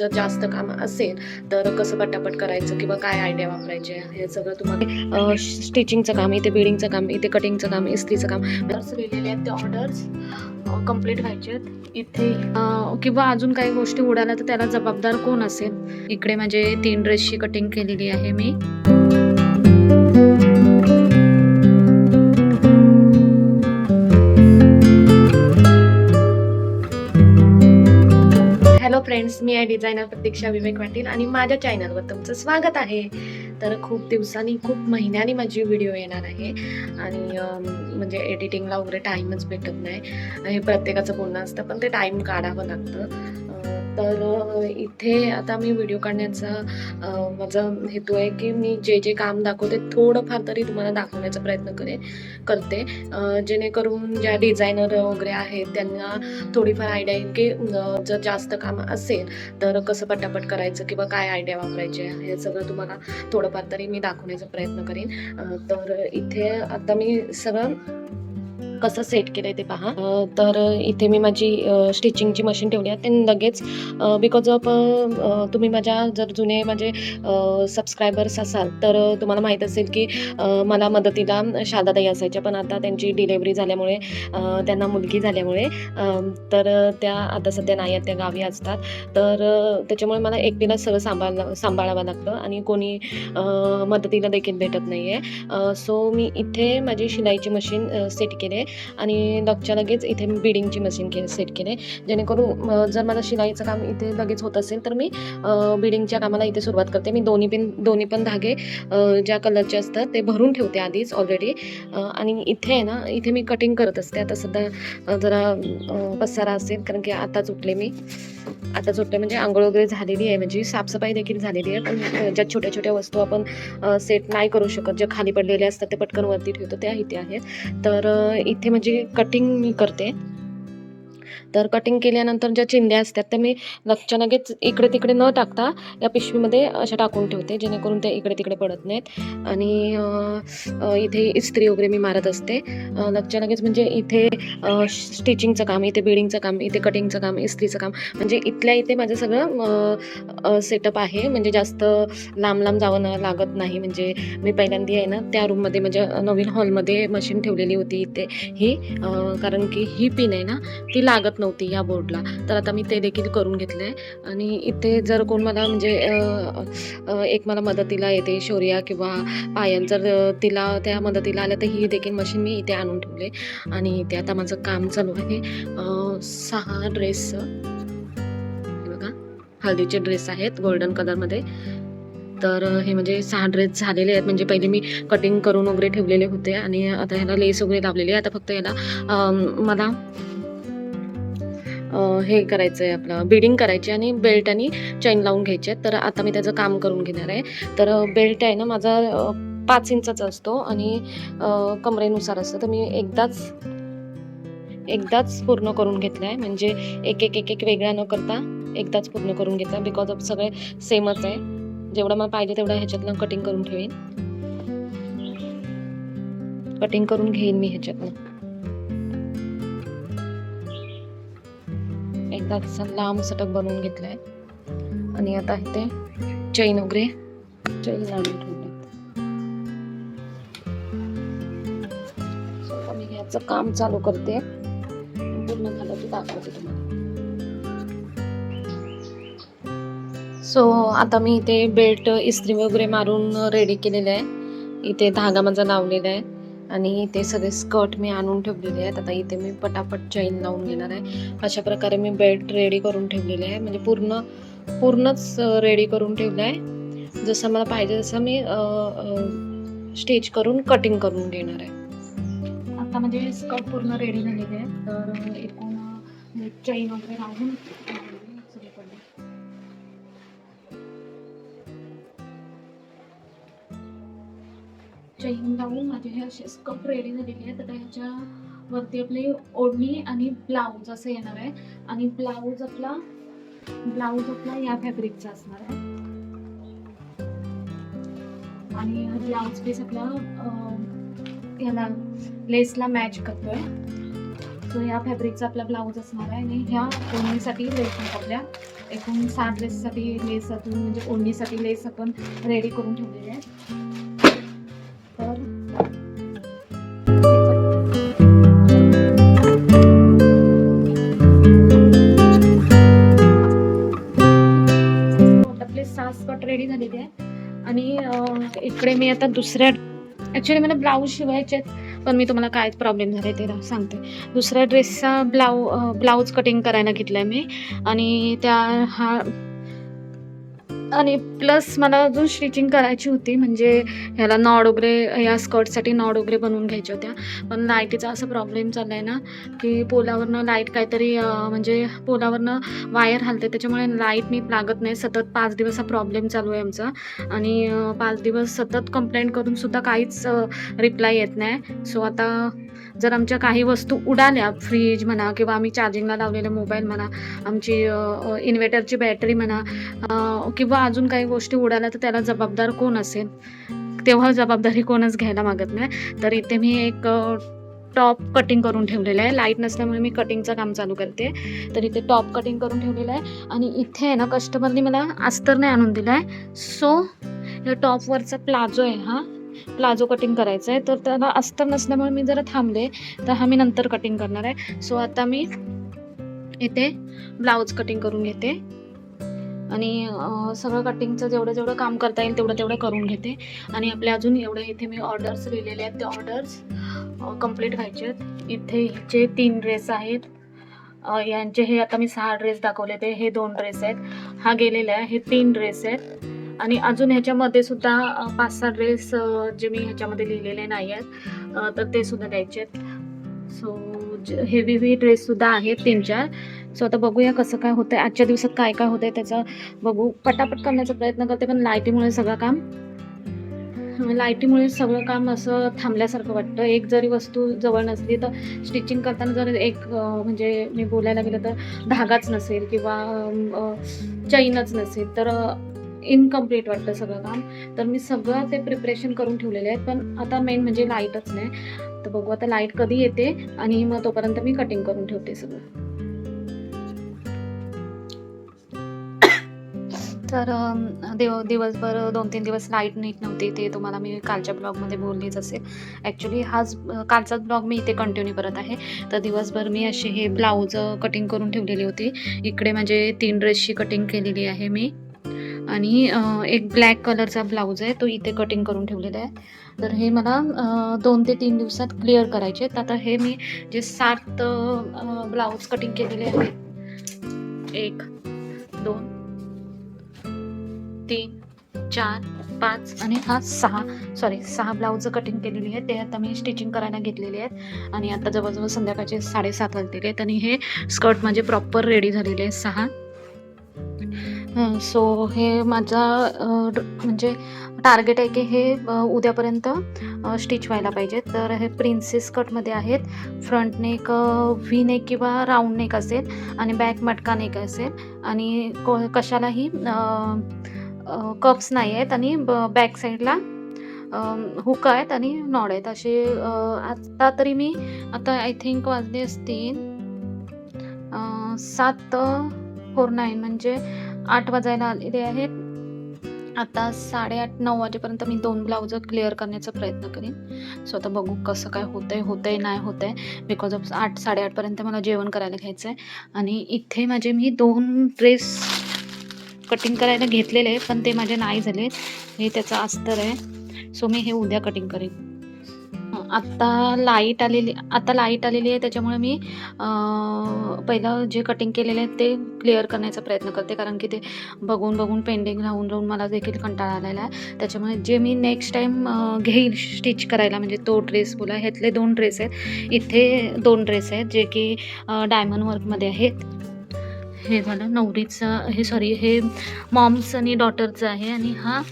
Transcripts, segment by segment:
जर जास्त काम असेल तर कसं पटापट करायचं किंवा काय आयडिया वापरायचे? हे सगळं तुम्हाला स्टिचिंगचं काम इथे बिडिंगचं काम इथे कटिंगचं काम इस्त्रीचं काम ऑर्डर्स लिहिलेले आहेत ते ऑर्डर्स कंप्लीट व्हायचे आहेत. इथे किंवा अजून काही गोष्टी उडाल्या तर त्याला जबाबदार कोण असेल? इकडे माझे तीन ड्रेसची कटिंग केलेली आहे मी. फ्रेंड्स मी आहे डिझायनर प्रतीक्षा विवेक पाटील आणि माझ्या चॅनलवर तुमचं स्वागत आहे. तर खूप दिवसांनी खूप महिन्यांनी माझी व्हिडिओ येणार आहे. आणि म्हणजे एडिटिंगला वगैरे टाईमच भेटत नाही. हे प्रत्येकाचं बोलणं असतं पण ते टाईम काढावं लागतं. तर इथे आता मी व्हिडिओ काढण्याचा माझा हेतू आहे की मी जे जे काम दाखवते थोडंफार तरी तुम्हाला दाखवण्याचा प्रयत्न करेन करते. जेणेकरून ज्या डिझायनर वगैरे आहेत त्यांना थोडीफार आयडिया येईल की जर जास्त काम असेल तर कसं पटापट करायचं किंवा काय आयडिया वापरायचे हे सगळं तुम्हाला थोडंफार तरी मी दाखवण्याचा प्रयत्न करेन. तर इथे आता मी सगळं कसं सेट केलंय ते पहा. तर इथे मी माझी स्टिचिंगची मशीन ठेवली आहे. ते लगेच बिकॉज ऑफ तुम्ही माझ्या जर जुने माझे सबस्क्रायबर्स असाल तर तुम्हाला माहीत असेल की मला मदतीला शादाताई असायच्या. पण आता त्यांची डिलेवरी झाल्यामुळे त्यांना मुलगी झाल्यामुळे तर त्या आता सध्या नाही आहेत. त्या गावी असतात. तर त्याच्यामुळे मला एकटीला सगळं सांभाळ सांभाळावं लागतं. आणि कोणी मदतीला देखील भेटत नाही आहे सो मी इथे माझी शिलाईची मशीन सेट केले आणि लगच्या लगेच इथे मी बिडिंगची मशीन के सेट केले. जेणेकरून जर माझं शिलाईचं काम इथे लगेच होत असेल तर मी बिडिंगच्या कामाला इथे सुरुवात करते. मी दोन्ही पण दोन्ही पण धागे ज्या कलरचे असतात ते भरून ठेवते आधीच ऑलरेडी आणि इथे आहे ना इथे मी कटिंग करत असते. आता सध्या जरा पसारा असेल कारण की आताच उठले मी. आता उठले म्हणजे आंघोळ वगैरे झालेली आहे. म्हणजे साफसफाई देखील झालेली आहे. पण ज्या छोट्या छोट्या वस्तू आपण सेट नाही करू शकत ज्या खाली पडलेल्या असतात ते पटकन वरती ठेवतो त्या इथे आहेत. तर अ, इथे म्हणजे कटिंग मी करते. तर कटिंग केल्यानंतर ज्या चिंध्या असतात त्या मी लगच्या लगेच इकडे तिकडे न टाकता या पिशवीमध्ये अशा टाकून ठेवते जेणेकरून त्या इकडे तिकडे पडत नाहीत. आणि इथे इस्त्री वगैरे मी मारत असते. लगच्या लगेच म्हणजे इथे स्टिचिंगचं काम इथे बिडिंगचं काम इथे कटिंगचं काम इस्त्रीचं काम म्हणजे इथल्या इथे माझं सगळं सेटअप आहे. म्हणजे जास्त लांब लांब जावं लागत नाही. म्हणजे मी पहिल्यांदा आहे ना त्या रूममध्ये म्हणजे नवीन हॉलमध्ये मशीन ठेवलेली होती इथे. ही कारण की ही पिन आहे ना ती लागत नव्हती या बोर्डला तर आता मी ते देखील करून घेतलं आहे आणि इथे जर कोण मला म्हणजे एक मला मदतीला येते शौर्या किंवा पायल जर तिला त्या मदतीला आल्या तर ही देखील मशीन मी इथे आणून ठेवले. आणि इथे आता माझं काम चालू आहे. सहा ड्रेस बघा हळदीचे ड्रेस आहेत गोल्डन कलरमध्ये तर हे म्हणजे सहा ड्रेस झालेले आहेत. म्हणजे पहिले मी कटिंग करून वगैरे ठेवलेले होते. आणि आता ह्याला लेस वगैरे लावलेली आहे. आता फक्त ह्याला मला हे करायचं आहे आपलं बिडिंग करायची आणि बेल्ट आणि चैन लावून घ्यायची तर आता मी त्याचं काम करून घेणार आहे. तर बेल्ट आहे ना माझा पाच इंचाचा असतो आणि कमरेनुसार असतं. तर मी एकदाच एकदाच पूर्ण करून घेतलं आहे म्हणजे एक एक एक एक वेगळा न करता एकदाच पूर्ण करून घेतला बिकॉज ऑफ सगळे सेमच आहे. जेवढं मला पाहिजे तेवढं ह्याच्यातनं कटिंग करून ठेवेन. कटिंग करून घेईन मी ह्याच्यातनं. एकदा तसा लांब सटक बनवून घेतलाय. आणि आता इथे चैन वगैरे चैन आणून ठेवले. आता मी ह्याचं काम चालू करते. पूर्ण झालं की दाखवते तुम्हाला. सो आता मी इथे बेल्ट इस्त्री वगैरे मारून रेडी केलेलं आहे. इथे धागा माझा लावलेला आहे. आणि ते सगळे स्कर्ट मी आणून ठेवलेले आहेत. आता इथे मी पटापट चैन लावून घेणार आहे. अशा प्रकारे मी बेल्ट रेडी करून ठेवलेले आहे. म्हणजे पूर्ण पूर्णच रेडी करून ठेवलं आहे. जसं मला पाहिजे तसं मी स्टिच करून कटिंग करून घेणार आहे. आता म्हणजे स्कर्ट पूर्ण रेडी झालेले आहे तर एकूण चैन वगैरे लावून चैन लावून माझे हे असे कप रेडी झालेले आहेत. आता ह्याच्या वरती आपली ओढणी आणि ब्लाऊज असं येणार आहे. आणि ब्लाऊज आपला ब्लाऊज आपला या फॅब्रिकचा असणार आहे. आणि ब्लाऊज पीस आपला ह्याला याला लेसला मॅच करतोय. सो या फॅब्रिकचा आपला ब्लाऊज असणार आहे. आणि ह्या ओढणीसाठी लेस आपल्या एकूण सात ड्रेससाठी लेस आपण म्हणजे ओढणीसाठी लेस आपण रेडी करून ठेवलेली आहे सहा रेडी झालेली आहे. आणि इकडे मी आता दुसऱ्या ॲक्च्युली मला ब्लाऊज शिवायचे आहेत पण मी तुम्हाला काय प्रॉब्लेम झाले ते सांगते. दुसऱ्या ड्रेसचा ब्लाऊ ब्लाऊज कटिंग करायला घेतला आहे मी. आणि त्या हा आणि प्लस मला अजून स्टिचिंग करायची होती म्हणजे ह्याला नॉड वगैरे या स्कर्टसाठी नॉड वगैरे बनवून घ्यायच्या होत्या. पण लाईटीचा असा प्रॉब्लेम चालला आहे ना की पोलावरनं लाइट काहीतरी म्हणजे पोलावरनं वायर हलते त्याच्यामुळे लाइट नीट लागत नाही. सतत पाच दिवस हा प्रॉब्लेम चालू आहे आमचा. आणि पाच दिवस सतत कंप्लेंट करून सुद्धा काहीच रिप्लाय येत नाही. सो आता जर आमच्या काही वस्तू उडाल्या फ्रीज म्हणा किंवा आम्ही चार्जिंगला लावलेले मोबाईल म्हणा आमची इन्व्हर्टरची बॅटरी म्हणा किंवा किंवा अजून काही गोष्टी उडाल्या तर त्याला जबाबदार कोण असेल? तेव्हा जबाबदारी कोणच घ्यायला मागत नाही. तर इथे मी एक टॉप कटिंग करून ठेवलेलं आहे. लाइट नसल्यामुळे मी कटिंगचं काम चालू करते. तर इथे टॉप कटिंग करून ठेवलेलं आहे. आणि इथे आहे ना कस्टमरनी मला अस्तर नाही आणून दिला आहे. सो या टॉपवरचा प्लाझो आहे हा. प्लाझो कटिंग करायचा आहे. तर त्याला अस्तर नसल्यामुळे मी जरा थांबले. तर हा मी नंतर कटिंग करणार आहे. सो आता मी इथे ब्लाऊज कटिंग करून घेते. आणि सगळं कटिंगचं जेवढं जेवढं काम करता येईल तेवढं तेवढं करून घेते. आणि आपल्या अजून एवढे इथे मी ऑर्डर्स लिहिलेले आहेत. ते ऑर्डर्स कंप्लीट व्हायचे आहेत. इथे जे तीन ड्रेस आहेत. यांचे हे आता मी सहा ड्रेस दाखवले ते. हे दोन ड्रेस आहेत. हा गेलेला आहे. हे तीन ड्रेस आहेत. आणि अजून ह्याच्यामध्ये सुद्धा पाच सहा ड्रेस जे मी ह्याच्यामध्ये लिहिलेले नाही आहेत तर ते सुद्धा द्यायचे आहेत. सो हेवी हेवी ड्रेससुद्धा आहेत तीन चार. सो आता बघूया कसं काय होतं आहे आजच्या दिवसात काय काय होतं आहे त्याचं बघू. पटापट करण्याचा प्रयत्न करते पण लाईटीमुळे सगळं काम. लाईटीमुळे सगळं काम असं थांबल्यासारखं वाटतं. एक जरी वस्तू जवळ नसली तर स्टिचिंग करताना जर एक म्हणजे मी बोलायला गेलं तर धागाच नसेल किंवा चैनच नसेल तर इनकम्प्लीट वाटतं सगळं काम. तर मी सगळं ते प्रिपरेशन करून ठेवलेले आहेत पण आता मेन म्हणजे लाईटच नाही. तर बघू आता लाइट कधी येते आणि मग तोपर्यंत मी कटिंग करून ठेवते सगळं. तर देव दिव दिवसभर दोन तीन दिवस लाइट नीट नव्हती. ते तुम्हाला मी कालच्या ब्लॉगमध्ये बोललीच असेल. ॲक्च्युली हाच कालचाच ब्लॉग मी इथे कंटिन्यू करत आहे. तर दिवसभर मी असे हे ब्लाऊज कटिंग करून ठेवलेली होती. इकडे म्हणजे तीन ड्रेसची कटिंग केलेली आहे मी. आणि एक ब्लॅक कलरचा ब्लाऊज आहे. तो इथे कटिंग करून ठेवलेला आहे. तर हे मला दोन ते तीन दिवसात क्लिअर करायचे आहेत. आता हे मी जे सात ब्लाऊज कटिंग केलेले आहेत. एक दोन तीन चार पाच आणि हा सहा. सॉरी सहा ब्लाऊज कटिंग केलेली आहे. ते आता मी स्टिचिंग करायला घेतलेले आहेत. आणि आता जवळजवळ संध्याकाळचे साडेसात वाजलेले आहेत. आणि हे स्कर्ट माझे प्रॉपर रेडी झालेले आहेत. सहा. सो हे माझा म्हणजे टार्गेट आहे की हे उद्यापर्यंत स्टिच व्हायला पाहिजे. तर हे प्रिन्सेस कटमध्ये आहेत. फ्रंट नेक व्ही नेक किंवा राऊंड नेक असेल. आणि बॅक मटका नेक असेल. आणि को कशालाही कप्स नाही आहेत आणि बॅक साईडला हुक आहेत आणि नॉड आहेत. असे आत्ता तरी मी आता आय थिंक वाजले असतील सात फोर नाईन म्हणजे आठ वाजायला आलेले आहेत. आता साडेआठ नऊ वाजेपर्यंत मी दोन ब्लाउज क्लिअर करण्याचा प्रयत्न करेन. सो आता बघू कसं काय होतंय होतंय नाही होतंय. बिकॉज ऑफ आठ साडेआठपर्यंत मला जेवण करायला घ्यायचं आहे आणि इथे माझे मी दोन ड्रेस कटिंग करायला घेतलेले आहे पण ते माझे नाही झाले. हे त्याचं अस्तर आहे. सो मी हे उद्या कटिंग करेन. आत्ता लाइट आलेली आता लाइट आलेली आहे त्याच्यामुळे मी पहिलं जे कटिंग केलेले आहे ते क्लिअर करण्याचा प्रयत्न करते. कारण की ते बघून बघून पेंडिंग राहून राहून मला देखील कंटाळा आलेला आहे. त्याच्यामुळे जे मी नेक्स्ट टाईम घेईल स्टिच करायला म्हणजे तो ड्रेस बोला ह्यातले दोन ड्रेस आहेत. इथे दोन ड्रेस आहेत जे की डायमंड वर्कमध्ये आहेत. हे झालं नवरीचं हे सॉरी हे मॉम्स आणि डॉटरचं आहे आणि हा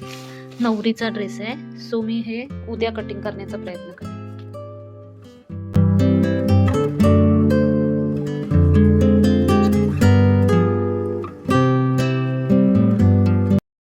नवरीचा ड्रेस आहे. सो मी हे उद्या कटिंग करण्याचा प्रयत्न करते.